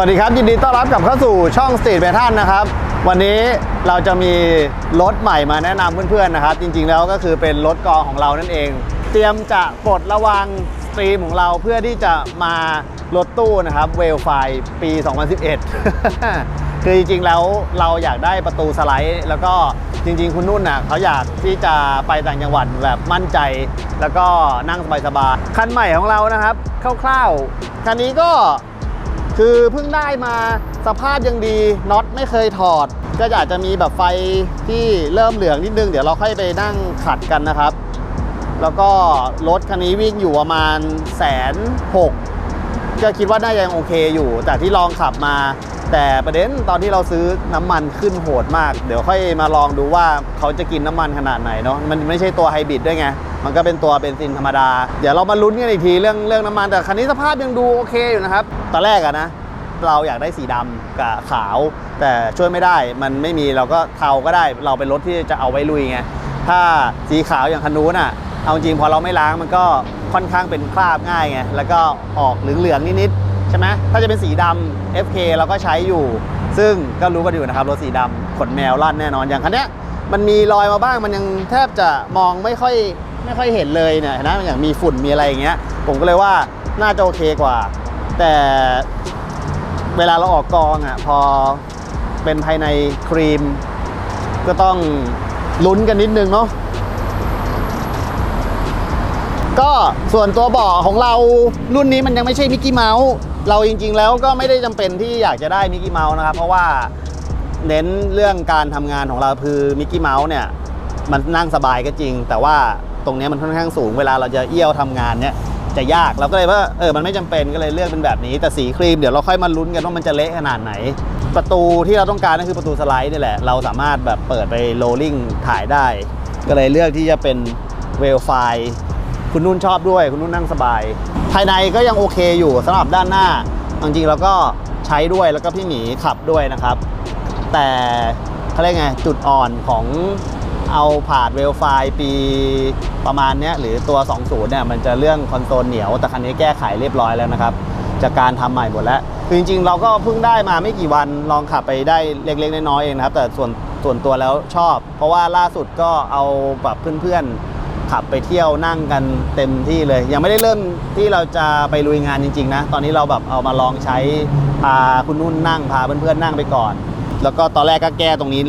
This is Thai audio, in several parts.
วัสดีครับ ยินดีต้อนรับกลับเข้าสู่ช่อง Street p a t t e r n นะครับ วันนี้เราจะมีรถใหม่มาแนะนำเพื่อนๆนะครับ จริงๆแล้วก็คือเป็นรถกองของเรานั่นเอง เตรียมจะปลดระวังสตรีมของเราเพื่อที่จะมารถตู้นะครับเวลไฟปี 2011 คือจริงๆแล้วเราอยากได้ประตูสไลด์ แล้วก็จริงๆ คุณนุ่นน่ะเขาอยากที่จะไปต่างจังหวัดแบบมั่นใจ แล้วก็นั่งสบายๆคันใหม่ของเรานะครับคร่าวๆคันนี้ก็ คือเพิ่งได้มาสภาพยังดีน็อตไม่เคยถอด ก็อาจจะมีแบบไฟที่เริ่มเหลืองนิดนึง เดี๋ยวเราค่อยไปนั่งขัดกันนะครับ แล้วก็รถคันนี้วิ่งอยู่ประมาณแสนหกก็คิดว่าน่าจะยังโอเคอยู่ แต่ที่ลองขับมา แต่ประเด็นตอนที่เราซื้อน้ำมันขึ้นโหดมาก เดี๋ยวค่อยมาลองดูว่าเขาจะกินน้ำมันขนาดไหนเนาะมันไม่ใช่ตัวไฮบริดด้วยไง มันก็เป็นตัวเบนซินธรรมดา เดี๋ยวเรามาลุ้นกันอีกทีเรื่องเรื่องน้ำมันแต่คันนี้สภาพยังดูโอเคอยู่นะครับตอนแรกอะนะเราอยากได้สีดำกับขาว แต่ช่วยไม่ได้มันไม่มีเราก็เทาก็ได้ เราเป็นรถที่จะเอาไว้ลุยไงถ้าสีขาวอย่างคันนู้นอะเอาจริงพอเราไม่ล้างมันก็ค่อนข้างเป็นคราบง่ายไงแล้วก็ออกเหลืองๆนิดๆ ใช่ไหมถ้าจะเป็นสีดำ FK เราก็ใช้อยู่ ซึ่งก็รู้กันอยู่นะครับรถสีดำขนแมวลั่นแน่นอนอย่างคันเนี้ยมันมีรอยมาบ้างมันยังแทบจะมองไม่ค่อยไม่ค่อยเห็นเลยเนี่ยนะอย่างมีฝุ่นมีอะไรอย่างเงี้ย ผมก็เลยว่าน่าจะโอเคกว่า แต่เวลาเราออกกองอะพอเป็นภายในครีม ก็ต้องลุ้นกันนิดนึงเนาะก็ส่วนตัวเบาะของเรารุ่นนี้มันยังไม่ใช่มิกกี้เมาส์ เราจริงๆแล้วก็ไม่ได้จำเป็นที่อยากจะได้มิกกี้เมาส์นะครับ เพราะว่าเน้นเรื่องการทำงานของเราคือมิกกี้เมาส์เนี่ยมันนั่งสบายก็จริง แต่ว่าตรงนี้มันค่อนข้างสูงเวลาเราจะเอี้ยวทำงานเนี่ยจะยากเราก็เลยว่าเออมันไม่จำเป็นก็เลยเลือกเป็นแบบนี้ แต่สีครีมเดี๋ยวเราค่อยมาลุ้นกันว่ามันจะเละขนาดไหน ประตูที่เราต้องการก็คือประตูสไลด์นี่แหละ เราสามารถแบบเปิดไปโรลลิ่งถ่ายได้ ก็เลยเลือกที่จะเป็นเวลไฟคุณนุ่นชอบด้วย คุณนุ่นนั่งสบาย ภายในก็ยังโอเคอยู่สำหรับด้านหน้า จริงๆเราก็ใช้ด้วยแล้วก็พี่หมีขับด้วยนะครับ แต่เขาเรียกไงจุดอ่อนของเอาผาดเวลไฟปีประมาณเนี้ยหรือตัว 20 เนี่ยมันจะเรื่องคอนโซลเหนียว แต่คันนี้แก้ไขเรียบร้อยแล้วนะครับ จากการทำใหม่หมดแล้วคือจริงๆ เราก็เพิ่งได้มาไม่กี่วันลองขับไปได้เล็กๆ น้อยๆเองนะครับ แต่ส่วนส่วนตัวแล้วชอบ เพราะว่าล่าสุดก็เอาแบบเพื่อนๆ ขับไปเที่ยวนั่งกันเต็มที่เลย ยังไม่ได้เริ่มที่เราจะไปลุยงานจริง ๆ นะ ตอนนี้เราแบบเอามาลองใช้พาคุณนุ่นนั่งพาเพื่อนๆนั่งไปก่อน แล้วก็ตอนแรกก็แก้ตรงนี้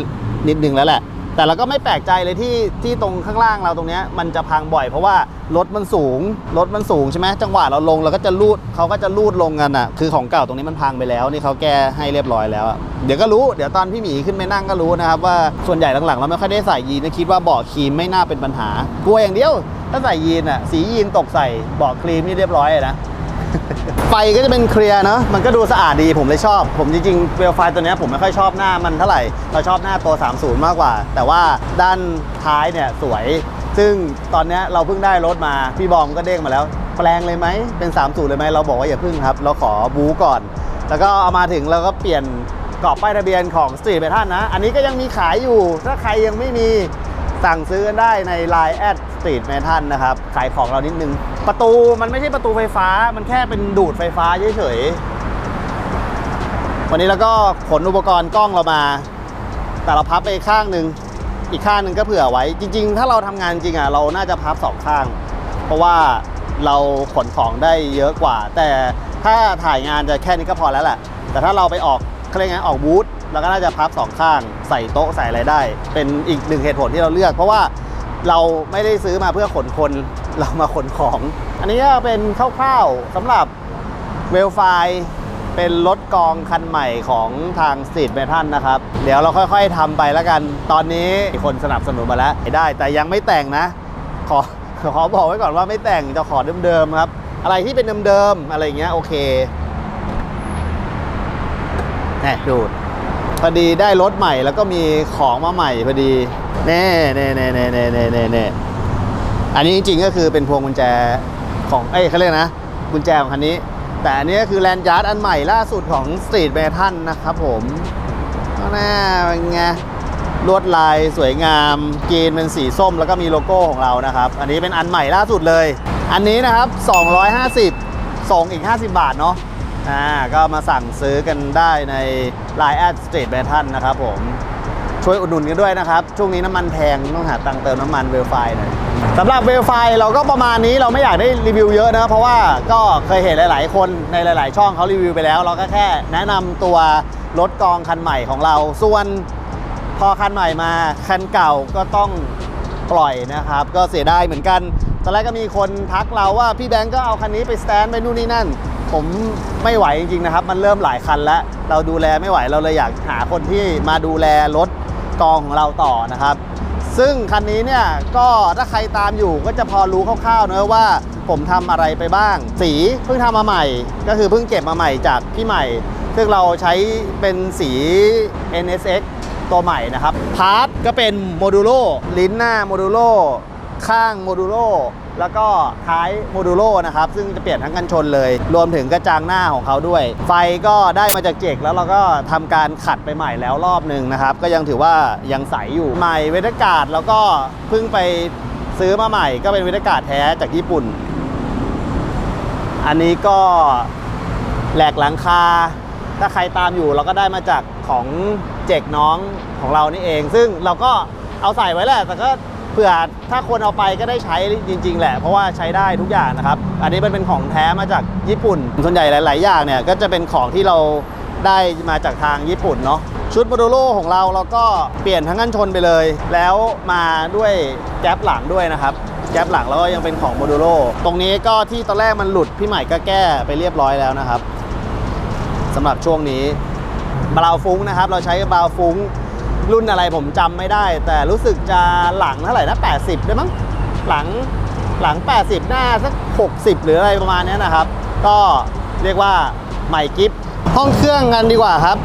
นิดนึงแล้วแหละ แต่เราก็ไม่แปลกใจเลยที่ที่ตรงข้างล่างเราตรงเนี้ยมันจะพังบ่อยเพราะว่ารถมันสูงรถมันสูงใช่ไหมจังหวะเราลงเราก็จะลูดเขาก็จะลูดลงกันอะ คือของเก่าตรงนี้มันพังไปแล้ว นี่เขาแก้ให้เรียบร้อยแล้ว เดี๋ยวก็รู้เดี๋ยวตอนพี่หมีขึ้นไปนั่งก็รู้นะครับว่าส่วนใหญ่หลังๆเราไม่ค่อยได้ใส่ยีนนะคิดว่าเบาะครีมไม่น่าเป็นปัญหากลัวอย่างเดียว ถ้าใส่ยีนอะสียีนตกใส่เบาะครีมนี่เรียบร้อยเลยนะ ไฟก็จะเป็นเคลียร์เนาะมันก็ดูสะอาดดีผมเลยชอบ ผมจริงๆเวลไฟตัวเนี้ยผมไม่ค่อยชอบหน้ามันเท่าไหร่เราชอบหน้าตัว 30 มากกว่า แต่ว่าด้านท้ายเนี่ยสวย ซึ่งตอนเนี้ยเราเพิ่งได้รถมา พี่บอมก็เด้งมาแล้ว แปลงเลยไหมเป็น 30 เลยไหมเราบอกว่าอย่าเพิ่งครับ เราขอบูก่อน แล้วก็เอามาถึงเราก็เปลี่ยนกรอบป้ายทะเบียนของ Street ไปท่านนะ อันนี้ก็ยังมีขายอยู่ ถ้าใครยังไม่มี สั่งซื้อกันได้ใน Line แอดสตรีทเมทัลนะครับ ขายของเรานิดนึง ประตูมันไม่ใช่ประตูไฟฟ้า มันแค่เป็นดูดไฟฟ้าเฉยๆ วันนี้เราก็ขนอุปกรณ์กล้องเรามา แต่เราพับไปข้างหนึ่ง อีกข้างหนึ่งก็เผื่อไว้ จริง ๆ ถ้าเราทำงานจริงอะ เราน่าจะพับสองข้าง เพราะว่าเราขนของได้เยอะกว่า แต่ถ้าถ่ายงานจะแค่นี้ก็พอแล้วแหละ แต่ถ้าเราไปออกเขาเรียกไงออกบูธ เราก็น่าจะพับสองข้างใส่โต๊ะใส่อะไรได้ เป็นอีกหนึ่งเหตุผลที่เราเลือก เพราะว่าเราไม่ได้ซื้อมาเพื่อขนคนเรามาขนของ อันนี้ก็เป็นคร่าวๆสำหรับเวลไฟเป็นรถกองคันใหม่ของทางสตรีทเมทัลนะครับ เดี๋ยวเราค่อยๆทำไปแล้วกัน ตอนนี้มีคนสนับสนุนมาแล้วได้ แต่ยังไม่แต่งนะ ขอขอบอกไว้ก่อนว่าไม่แต่งจะขอเดิมๆครับ อะไรที่เป็นเดิมๆอะไรเงี้ยโอเคแน่ดูด พอดีได้รถใหม่แล้วก็มีของมาใหม่พอดีเน่เน่เน่เน่เน่เน่เน่เน่อันนี้จริงๆก็คือเป็นพวงกุญแจของเอ้ยเขาเรียกนะกุญแจของคันนี้ แต่อันนี้ก็คือแลนด์ยาร์ดอันใหม่ล่าสุดของ Street m e t a l นะครับผมแน่เป็นไงลวดลายสวยงามกรีนเป็นสีส้มแล้วก็มีโลโก้ของเรานะครับ อันนี้เป็นอันใหม่ล่าสุดเลย อันนี้นะครับ 250 ส่งอีก 50 บาทเนาะ อ่าก็มาสั่งซื้อกันได้ใน Line แอดสตรีทแบทันนะครับผมช่วยอุดหนุนกันด้วยนะครับ ช่วงนี้น้ำมันแพงต้องหาตังค์เติมน้ำมันเวลไฟหน่อยสำหรับเวลไฟเราก็ประมาณนี้เราไม่อยากได้รีวิวเยอะนะเพราะว่าก็เคยเห็นหลาย ๆ คนในหลาย ๆ ช่องเขารีวิวไปแล้ว เราก็แค่แนะนำตัวรถกองคันใหม่ของเรา ส่วนพอคันใหม่มาคันเก่าก็ต้องปล่อยนะครับ ก็เสียดายเหมือนกันตอนแรกก็มีคนทักเราว่าพี่แบงก์ก็เอาคันนี้ไปสแตนไปนู่นนี่นั่น ผมไม่ไหวจริงๆนะครับ มันเริ่มหลายคันแล้ว เราดูแลไม่ไหวเราเลยอยากหาคนที่มาดูแลรถกองของเราต่อนะครับ ซึ่งคันนี้เนี่ยก็ถ้าใครตามอยู่ก็จะพอรู้คร่าวๆนะว่าผมทำอะไรไปบ้าง สีเพิ่งทำมาใหม่ ก็คือเพิ่งเก็บมาใหม่จากพี่ใหม่ ซึ่งเราใช้เป็นสี NSX ตัวใหม่นะครับ พาร์ทก็เป็นโมดูโลลิ้นหน้าโมดูโล ข้างโมดูโลแล้วก็ท้ายโมดูโลนะครับ ซึ่งจะเปลี่ยนทั้งกันชนเลย รวมถึงกระจังหน้าของเขาด้วย ไฟก็ได้มาจากเจกแล้วเราก็ทำการขัดไปใหม่แล้วรอบหนึ่งนะครับ ก็ยังถือว่ายังใสอยู่ใหม่เวทกาศแล้วก็เพิ่งไปซื้อมาใหม่ ก็เป็นเวทกาศแท้จากญี่ปุ่น อันนี้ก็แหลกหลังคา ถ้าใครตามอยู่เราก็ได้มาจากของเจกน้องของเรานี่เอง ซึ่งเราก็เอาใส่ไว้แหละแต่ก็ เผื่อถ้าคนเอาไปก็ได้ใช้จริง ๆ แหละ เพราะว่าใช้ได้ทุกอย่างนะครับ อันนี้มันเป็นของแท้มาจากญี่ปุ่น ส่วนใหญ่หลาย ๆ อย่างเนี่ยก็จะเป็นของที่เราได้มาจากทางญี่ปุ่นเนาะชุดโมโดโลของเราเราก็เปลี่ยนทั้งกันชนไปเลย แล้วมาด้วยแก๊ปหลังด้วยนะครับ แก๊ปหลังแล้วก็ยังเป็นของโมดูโลตรงนี้ก็ที่ตอนแรกมันหลุดพี่ใหม่ก็แก้ไปเรียบร้อยแล้วนะครับสำหรับช่วงนี้บราวฟุ้งนะครับ เราใช้บราวฟุ้ง รุ่นอะไรผมจำไม่ได้ แต่รู้สึกจะหลังเท่าไหร่นะ 80ด้วยมั้งหลังหลัง 80 หน้าสัก 60 หรืออะไรประมาณนี้นะครับ ก็เรียกว่าใหม่กิฟห้องเครื่องกันดีกว่าครับ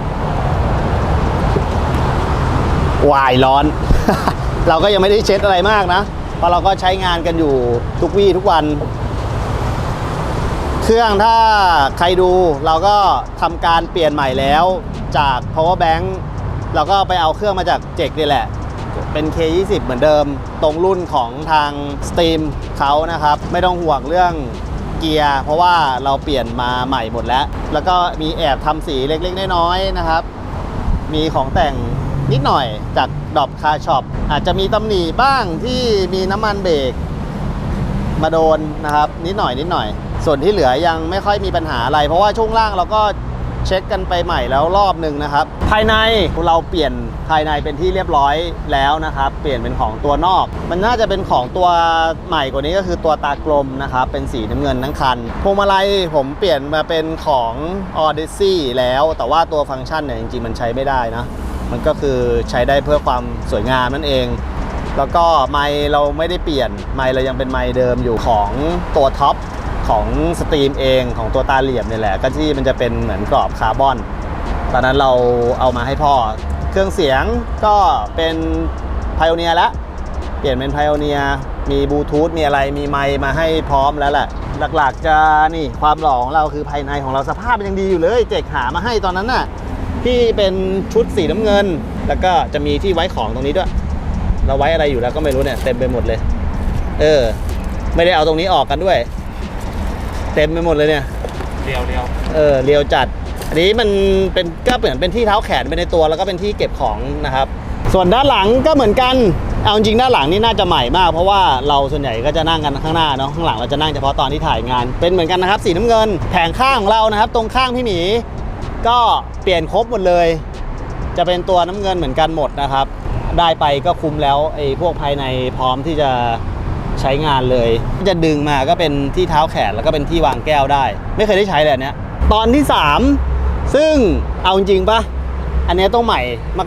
วายร้อน เราก็ยังไม่ได้เช็ดอะไรมากนะเพราะเราก็ใช้งานกันอยู่ทุกวี่ทุกวัน เครื่องถ้าใครดูเราก็ทำการเปลี่ยนใหม่แล้วจาก power bank เราก็ไปเอาเครื่องมาจากเจกนี่แหละ เป็น K20 เหมือนเดิม ตรงรุ่นของทาง Steam เขานะครับ ไม่ต้องห่วงเรื่องเกียร์ เพราะว่าเราเปลี่ยนมาใหม่หมดแล้ว แล้วก็มีแอบทำสีเล็กๆ น้อยๆนะครับ มีของแต่งนิดหน่อยจากดอบคาช็อปอาจจะมีตำหนิบ้างที่มีน้ำมันเบรกมาโดนนะครับ นิดหน่อยนิดหน่อย ส่วนที่เหลือยังไม่ค่อยมีปัญหาอะไร เพราะว่าช่วงล่างเราก็ เช็คกันไปใหม่แล้วรอบหนึ่งนะครับ ภายในเราเปลี่ยนภายในเป็นที่เรียบร้อยแล้วนะครับ เปลี่ยนเป็นของตัวนอก มันน่าจะเป็นของตัวใหม่กว่านี้ก็คือตัวตากลมนะครับ เป็นสีน้ำเงินทั้งคันพวงมาลัยผมเปลี่ยนมาเป็นของ Odyssey แล้ว แต่ว่าตัวฟังก์ชันเนี่ยจริงๆมันใช้ไม่ได้นะ มันก็คือใช้ได้เพื่อความสวยงามนั่นเองแล้วก็ไมค์เราไม่ได้เปลี่ยนไมค์เรายังเป็นไมค์เดิมอยู่ของตัวท็อป ของสตรีมเองของตัวตาเหลี่ยมเนี่ยแหละ ก็ที่มันจะเป็นเหมือนกรอบคาร์บอน ตอนนั้นเราเอามาให้พ่อ เครื่องเสียงก็เป็นไพโอเนียแล้วเปลี่ยนเป็นไพโอเนียมีบลูทูธมีอะไรมีไมค์มาให้พร้อมแล้วแหละ หลักๆจะนี่ความหล่อของเราคือภายในของเราสภาพมันยังดีอยู่เลย เจกหามาให้ตอนนั้นน่ะที่เป็นชุดสีน้ำเงิน แล้วก็จะมีที่ไว้ของตรงนี้ด้วย เราไว้อะไรอยู่แล้วก็ไม่รู้เนี่ยเต็มไปหมดเลย เออ ไม่ได้เอาตรงนี้ออกกันด้วย เต็มไปหมดเลยเนี่ย เรียวเรียวเออเรียวจัด อันนี้มันเป็นก็เหมือนเป็นที่เท้าแขนไปในตัวแล้วก็เป็นที่เก็บของนะครับ ส่วนด้านหลังก็เหมือนกัน เอาจริงๆด้านหลังนี่น่าจะใหม่มาก เพราะว่าเราส่วนใหญ่ก็จะนั่งกันข้างหน้าเนาะข้างหลังเราจะนั่งเฉพาะตอนที่ถ่ายงาน เป็นเหมือนกันนะครับสีน้ำเงินแผงข้างของเรานะครับ ตรงข้างพี่หมี ก็เปลี่ยนครบหมดเลย จะเป็นตัวน้ำเงินเหมือนกันหมดนะครับ ได้ไปก็คุ้มแล้วไอ้พวกภายในพร้อมที่จะ ใช้งานเลย จะดึงมาก็เป็นที่เท้าแขนแล้วก็เป็นที่วางแก้วได้ ไม่เคยได้ใช้เลยเนี้ยตอนที่ 3 ซึ่งเอาจริงปะอันเนี้ยต้องใหม่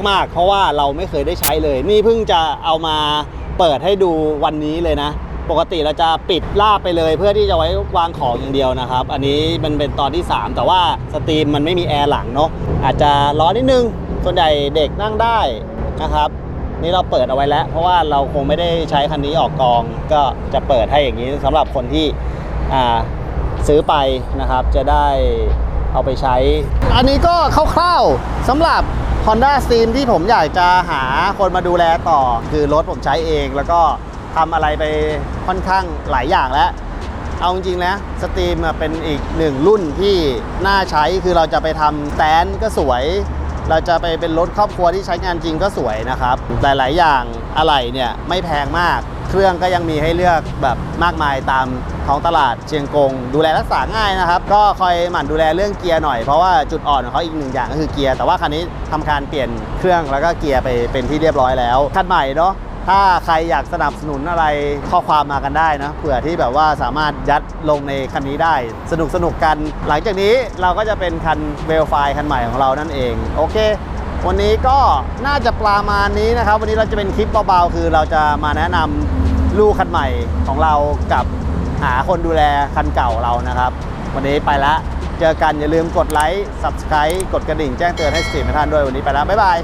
มาก ๆ เพราะว่าเราไม่เคยได้ใช้เลย นี่เพิ่งจะเอามาเปิดให้ดูวันนี้เลยนะ ปกติเราจะปิดลาบไปเลย เพื่อที่จะไว้วางของอย่างเดียวนะครับ อันนี้มันเป็นตอนที่ 3 แต่ว่าสตรีมมันไม่มีแอร์หลังเนาะอาจจะร้อนนิดนึงส่วนใหญ่เด็กนั่งได้นะครับ นี่เราเปิดเอาไว้แล้ว เพราะว่าเราคงไม่ได้ใช้คันนี้ออกกอง ก็จะเปิดให้อย่างนี้สำหรับคนที่ซื้อไปนะครับ จะได้เอาไปใช้ อันนี้ก็คร่าวๆสำหรับ Honda Stream ที่ผมอยากจะหาคนมาดูแลต่อ คือรถผมใช้เองแล้วก็ทำอะไรไปค่อนข้างหลายอย่างแล้ว เอาจริงๆนะสตรีมเป็นอีกหนึ่งรุ่นที่น่าใช้คือเราจะไปทำแตนก็สวย เราจะไปเป็นรถครอบครัวที่ใช้งานจริงก็สวยนะครับ หลาย ๆ อย่างอะไหล่เนี่ยไม่แพงมาก เครื่องก็ยังมีให้เลือกแบบมากมายตามท้องตลาดเชียงกง ดูแลรักษาง่ายนะครับ ก็คอยหมั่นดูแลเรื่องเกียร์หน่อย เพราะว่าจุดอ่อนของเขาอีกหนึ่งอย่างก็คือเกียร์แต่ว่าคันนี้ทำการเปลี่ยนเครื่องแล้วก็เกียร์ไปเป็นที่เรียบร้อยแล้วคันใหม่เนาะ ถ้าใครอยากสนับสนุนอะไรข้อความมากันได้นะเผื่อที่แบบว่าสามารถยัดลงในคันนี้ได้ สนุกสนุกกัน หลังจากนี้เราก็จะเป็นคันเวลไฟคันใหม่ของเรานั่นเอง โอเค วันนี้ก็น่าจะประมาณนี้นะครับ วันนี้เราจะเป็นคลิปเบาๆ คือเราจะมาแนะนำลูกคันใหม่ของเรากับหาคนดูแลคันเก่าเรานะครับ วันนี้ไปละ เจอกันอย่าลืมกดไลค์ subscribe กดกระดิ่งแจ้งเตือนให้สตรีมให้ท่านด้วยวันนี้ไปแล้วบ๊ายบาย